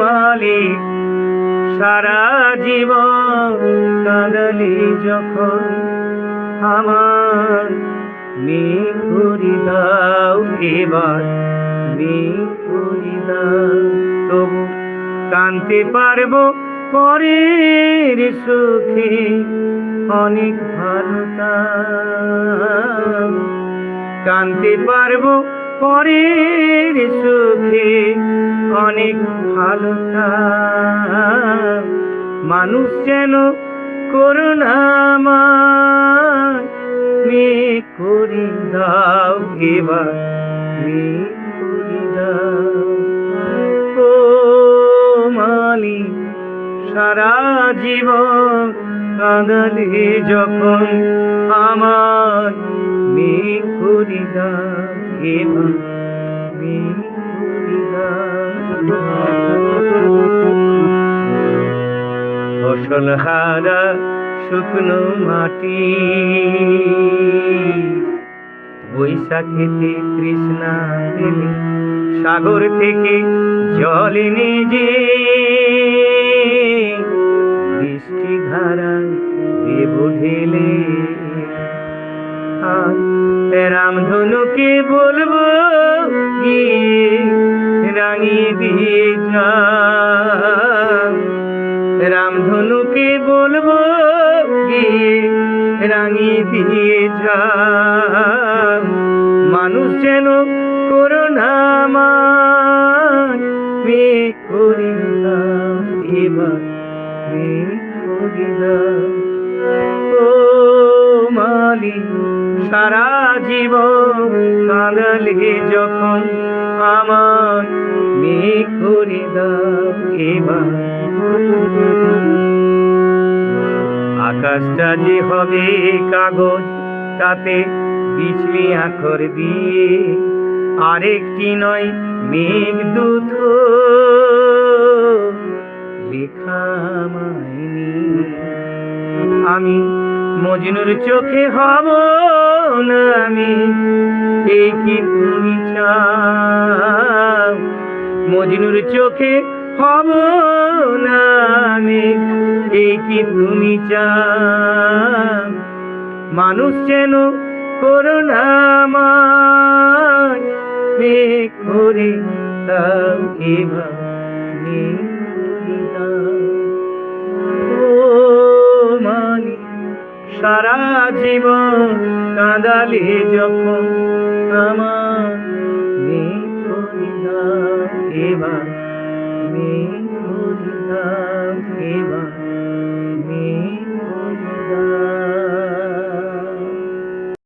মালিক সারা জীবন কাঁদলি যখন আমার মেঘুরি দাও, এবার মেঘুরি দাও, তবু কানতে পারব পরের সুখে অনেক ভালো কানতে পারব পরের সুখে অনেক ভালো মানুষ যেন করুণাময়। মে করি দাও, এবার মে করি দাও। ও মালি, সারা জীবন কাঁদলে যখন আমার মে করি দাও, এবার মে ফসল হারা শুকনো মাটি। বৈশাখেতে তৃষ্ণা পেলে সাগর থেকে জল নিজে। বৃষ্টি ধারায় দেব ঢেলে। রামধনুকে বলব, গিয়ে রাঙিয়ে দিয়ে বলব গিয়ে রাঙিয়ে দিয়ে যা মানুষ যেন করুণাময় মে করি দাও এবার মে করি দাও ও মালি, সারা জীবন কাঁদালে যখন আমার মে করি দাও, এবার আকাশটা হবে কাগজ, তাতে বিচলি আখর দিয়ে। আরেকটি নয়, মেঘ দুধ। লেখা আমি মজনুর চোখে হব না আমি এই কি তুমি চাও? মজনুর চোখে হব আমি, এই কি তুমি চাও মানুষ যেন করুণাময় মে করে দাও এবার মে করে দাও ও মালি সারা জীবন কাঁদালে যখন আমার এবার me, Monica.